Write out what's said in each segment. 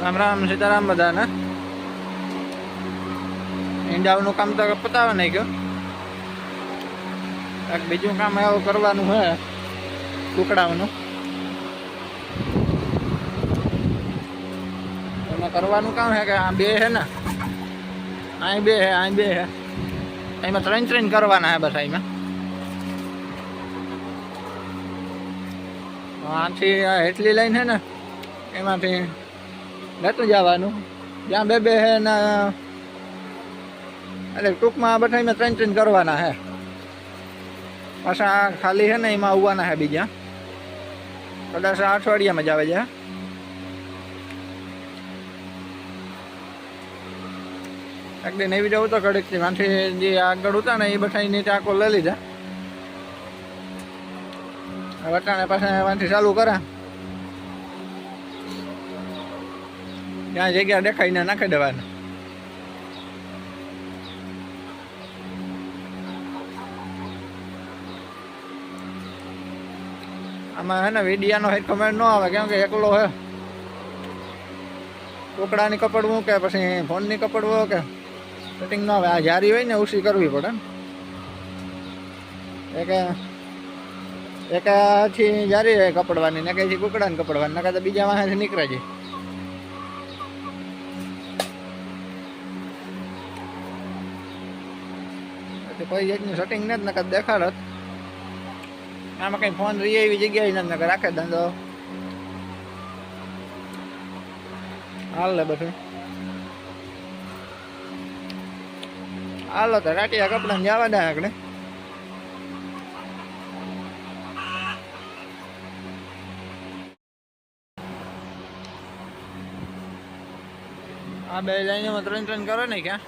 રામ રામ સીતારામ બધાને. ઈંડાઓનું કામ તો પતાવે નહીં ગયો બીજું કામ એવું કરવાનું છે કુકડાઓનું. એમાં કરવાનું કામ હે કે આ બે હે ને? અહીં બે હે, અહીં બે હે. એમાં ત્રણ ત્રણ કરવાના હે બસ એમાં આથી હેટલી લાઈન છે ને, એમાંથી લેતું જવાનું. જ્યાં બે બે હે ને, એટલે ટૂંકમાં બધામાં ત્રણ ત્રણ કરવાના હે. પાછા ખાલી છે ને એમાં આવવાના હે બીજા. કદાચ અઠવાડિયામાં જ આવે છે. એક દિન એવી જવું તો કડીકમાંથી જે આગળ હતા ને એ બધા નીચે ટાંકો લઈ લીધા. વટાણે પાછા વાંથી ચાલુ કરે. ત્યાં જગ્યા દેખાઈને નાખી દેવાના. આમાં હે ને વિડિયાનો હેડ કમેન્ટ ન આવે, કેમ કે એકલો હે. કોકડાની કપડવું કે પછી ફોનની કપડવું કે કટિંગ ન આવે. આ જારી હોય ને, ઉસી કરવી પડે ને. એક એક જારી રહે કપડવાની, ને કઈથી કુકડાને કપડવાની નકા તો બીજા વાંહેથી નીકળે છે. કોઈ જાતનું સેટિંગ નથી, નકર દેખાડત. આમાં કઈ ફોન રહી એવી જગ્યાએ નથી, નકર રાખે ધંધો. હાલ લે બધું. હાલો તો રાટિયા કપડાં જવા દે આગળ. આ બે લાઈનમાં ત્રણ ત્રણ કરો ને ક્યાં?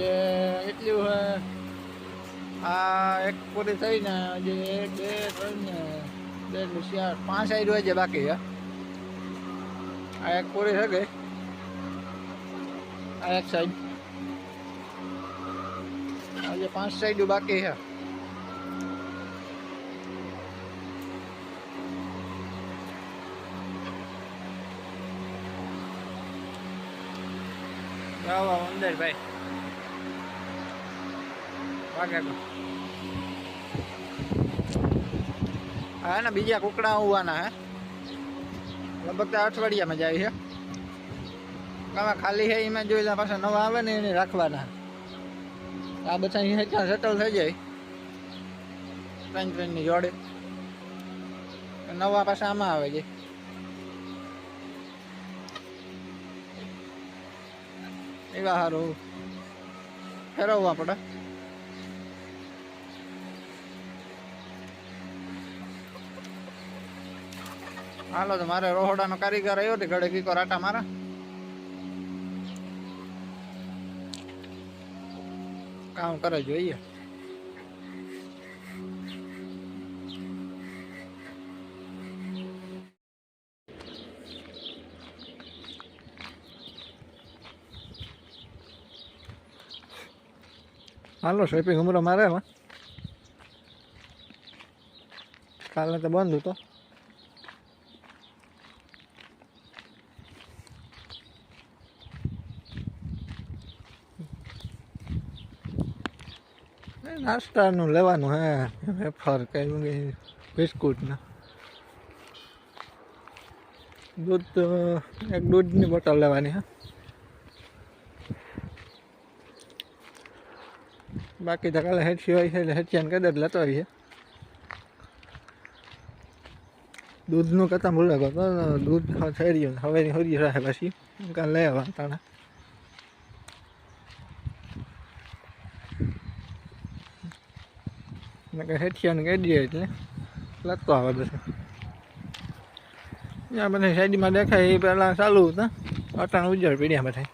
જે એટલું હે આ એક પૂરી થઈને જે એક, બે, ત્રણ ને બે ચાર, પાંચ સાઈડ હોય છે બાકી, હે. આ એક પૂરી થઈ ગઈ. આ એક સાઈડ. આજે પાંચ સાઈડ બાકી છે વાહ અંદર ભાઈ. વાગે હા ને બીજા કુકડા આવવાના હે. લગભગ તો અઠવાડિયામાં જાય છે આમાં ખાલી છે એમાં જોઈ પાછા નવા આવે ને એને રાખવાના. આ બધા અહીંયા સેટલ થઈ જાય. ત્રણ ત્રણની જોડે. નવા પાછા આમાં આવે છે. એવા સારું ફેરવવા પડે. હાલો તો મારે રોહડાનો કારીગર આવ્યો તે ઘડે કીકો રાટા મારા. કામ કરે જોઈએ. હાલો શોપિંગ ઉમરો મારે કાલે તો બંધ હતો. નાસ્તાનું લેવાનું હે. વેફર કઈ કે બિસ્કુટના. દૂધ, એક દૂધની બોટલ લેવાની હે. બાકી તો કાલે હેઠી હોય છે, એટલે હેઠિયાને કદાચ લેતો આવીએ. દૂધનું કરતાં ભૂલે દૂધ થઈ રહ્યું હવે હરી રહે પછી. કાલે લઈ આવવા નકર હેઠિયાને કહી દઈએ એટલે લખતો આવે બધું ત્યાં બધા સાઈડમાં દેખાય એ પહેલાં ચાલુ હતા. અટાણ ઉજળ પીડ્યા બધા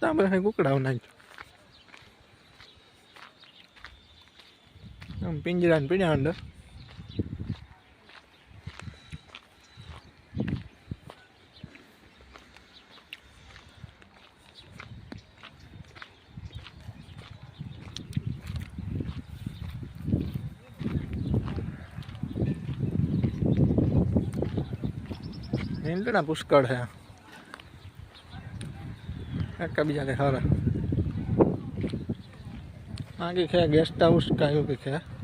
ત્યાં બધા કુકડાઓ નાખ્યો. આમ પિંજરા ને પીડ્યા અંદર નીંદણા પુષ્કળ છે. એક બીજા કે ખરા આગે છે ગેસ્ટ હાઉસ કાયું કે છે?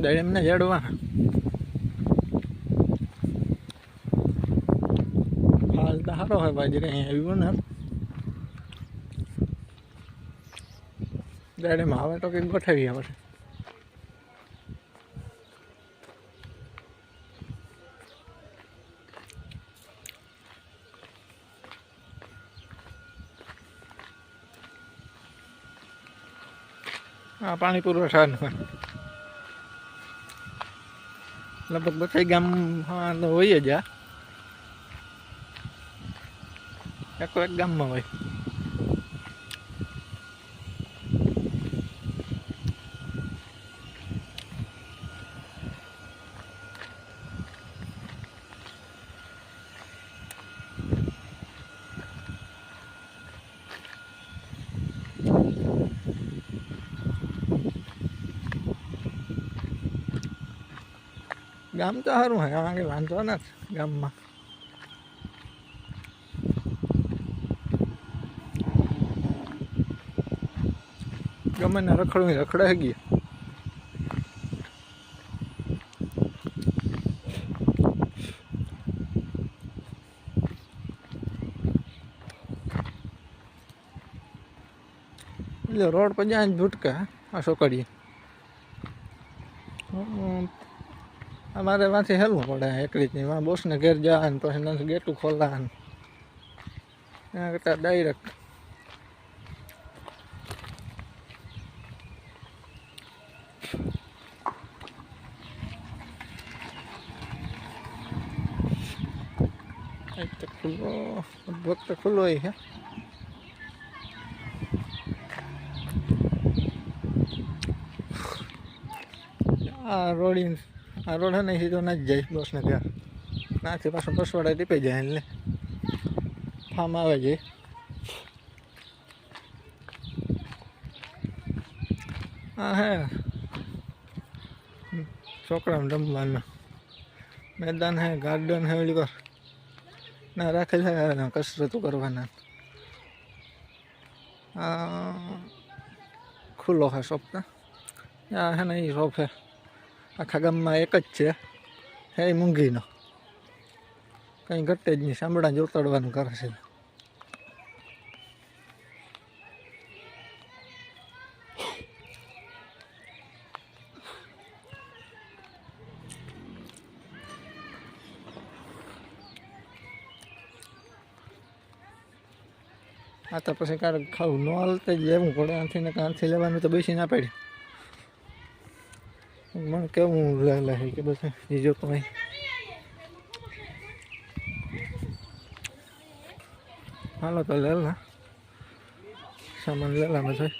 દળીમને જડવા હાલ સારો હોય બાજરી અહીં આવ્યું ને દળીમાં આવે તો કંઈક ગોઠવીએ આપણે. આ પાણી પુરવઠાનું હોય લગભગ બધા ગામ હા તો હોય જ આ એક એક ગામમાં હોય ગામ તો સારું હોય કારણ કે વાંધો નથી ગામમાં. ગમે ને રખડવું રખડાઈ ગયા. એટલે રોડ પર જાય ભૂટકા, આ છોકરીએ. અમારે વાંથી હેલવું પડે એક રીતની માં બોસને ઘેર જવાનું પછી નથી ગેટું ખોલા એના કરતાં ડાયરેક્ટ ખુલ્લો ભક્ત ખુલ્લો છે. આ રોડી આ રોડ હે ને સીધો ના જ જાય બસને ત્યાં. નાથી પાછો બસવાળા ટીપાઈ જાય એટલે ફાર્મ આવે છે. હા હે. છોકરાને રમવાનું. મેદાન હે, ગાર્ડન હે, ઓલી કર ના, રાખેલ છે કસરતો કરવાના. ખુલ્લો હે શોપ ને. આ હે ને એ શોપ હે. આખા ગામમાં એક જ છે. ઈ મૂંઘીનો કંઈ ઘટે જ નહીં સાંભળા જોતાડવાનું કરે છે. આ તો પછી ક્યારેક ખાવું ન હાલતે જ લેવું પડે. આથી ને કાંથી લેવાનું તો બેસી ના પડી. મને કેવું લે લે કે બધું એ જોતો હોય હાલો તો લે લે સામાન લે લે બધું